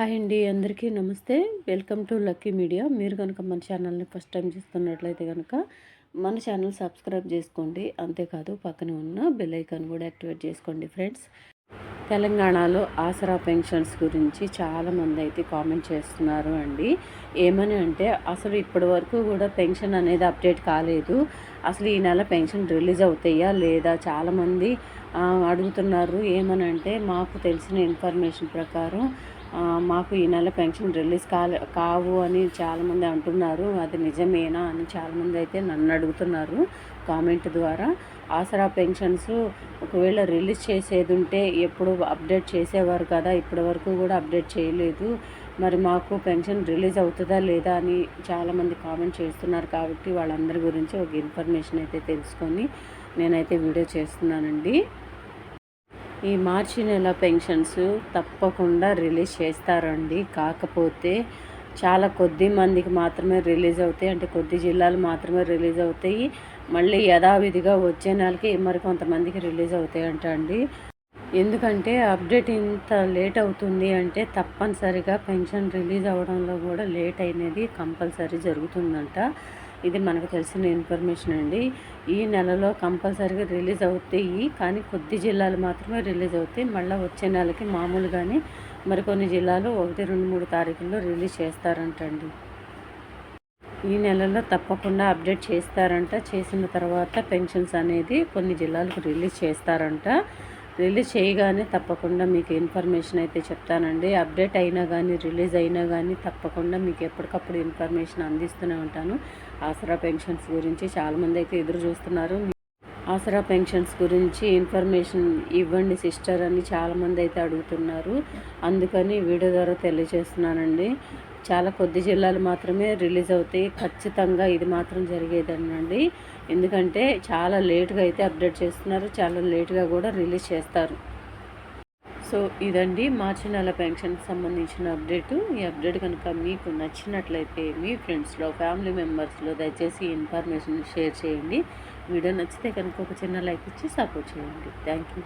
Hi అండి అందరికీ నమస్తే. Welcome to lucky media. మీరు కనుక మన ఛానల్ని ఫస్ట్ టైం చూస్తున్నట్లయితే కనుక మన ఛానల్ సబ్స్క్రైబ్ చేసుకోండి. అంతేకాదు పక్కన ఉన్న బెల్ ఐకాన్ కూడా యాక్టివేట్ చేసుకోండి ఫ్రెండ్స్. తెలంగాణలో ఆసరా పెన్షన్స్ గురించి చాలామంది అయితే కామెంట్ చేస్తున్నారు అండి. ఏమని అంటే అసలు ఇప్పటి వరకు కూడా పెన్షన్ అనేది అప్డేట్ కాలేదు. అసలు ఈ నెల పెన్షన్ రిలీజ్ అవుతాయా లేదా చాలామంది అడుగుతున్నారు. ఏమని అంటే మాకు తెలిసిన ఇన్ఫర్మేషన్ ప్రకారం మాకు ఈ నెల పెన్షన్ రిలీజ్ కాలే కావు అని చాలామంది అంటున్నారు. అది నిజమేనా అని చాలామంది అయితే నన్ను అడుగుతున్నారు కామెంట్ ద్వారా. ఆసరా పెన్షన్స్ ఒకవేళ రిలీజ్ చేసేది ఉంటే ఎప్పుడు అప్డేట్ చేసేవారు కదా ఇప్పటి వరకు కూడా అప్డేట్ చేయలేదు. మరి మాకు పెన్షన్ రిలీజ్ అవుతుందా లేదా అని చాలామంది కామెంట్ చేస్తున్నారు కాబట్టి వాళ్ళందరి గురించి ఒక ఇన్ఫర్మేషన్ అయితే తెలుసుకొని నేనైతే వీడియో చేస్తున్నానండి. ఈ మార్చి నెల పెన్షన్స్ తప్పకుండా రిలీజ్ చేస్తారండి. కాకపోతే చాలా కొద్ది మందికి మాత్రమే రిలీజ్ అవుతాయి. అంటే కొద్ది జిల్లాలు మాత్రమే రిలీజ్ అవుతాయి. మళ్ళీ యథావిధిగా వచ్చే నెలకి మరి కొంతమందికి రిలీజ్ అవుతాయి అంట అండి. ఎందుకంటే అప్డేట్ ఇంత లేట్ అవుతుంది అంటే తప్పనిసరిగా పెన్షన్ రిలీజ్ అవడంలో కూడా లేట్ అయినది కంపల్సరీ జరుగుతుందంట. ఇది మనకు తెలిసిన ఇన్ఫర్మేషన్ అండి. ఈ నెలలో కంపల్సరీగా రిలీజ్ అవుతాయి. కానీ కొద్ది జిల్లాలు మాత్రమే రిలీజ్ అవుతాయి. మళ్ళీ వచ్చే నెలకి మామూలుగానే మరికొన్ని జిల్లాలు ఒకటి రెండు మూడు తారీఖుల్లో రిలీజ్ చేస్తారంటండి. ఈ నెలలో తప్పకుండా అప్డేట్ చేస్తారంట. చేసిన తర్వాత పెన్షన్స్ అనేది కొన్ని జిల్లాలకు రిలీజ్ చేస్తారంట. రిలీజ్ చేయగానే తప్పకుండా మీకు ఇన్ఫర్మేషన్ అయితే చెప్తానండి. అప్డేట్ అయినా కానీ రిలీజ్ అయినా కానీ తప్పకుండా మీకు ఎప్పటికప్పుడు ఇన్ఫర్మేషన్ అందిస్తూనే ఉంటాను. ఆసరా పెన్షన్స్ గురించి చాలామంది అయితే ఎదురు చూస్తున్నారు. ఆసరా పెన్షన్స్ గురించి ఇన్ఫర్మేషన్ ఇవ్వండి సిస్టర్ అని చాలామంది అయితే అడుగుతున్నారు. అందుకని వీడియో ద్వారా తెలియజేస్తున్నానండి. చాలా కొద్ది జిల్లాలు మాత్రమే రిలీజ్ అవుతాయి. ఖచ్చితంగా ఇది మాత్రం జరిగేదనండి. ఎందుకంటే చాలా లేట్గా అయితే అప్డేట్ చేస్తున్నారు. చాలా లేట్గా కూడా రిలీజ్ చేస్తారు. సో ఇదండి మార్చి నెల పెన్షన్కి సంబంధించిన అప్డేటు. ఈ అప్డేట్ కనుక మీకు నచ్చినట్లయితే మీ ఫ్రెండ్స్లో ఫ్యామిలీ మెంబర్స్లో దయచేసి ఇన్ఫర్మేషన్ షేర్ చేయండి. వీడియో నచ్చితే కనుక ఒక చిన్న లైక్ ఇచ్చి సపోర్ట్ చేయండి. Thank you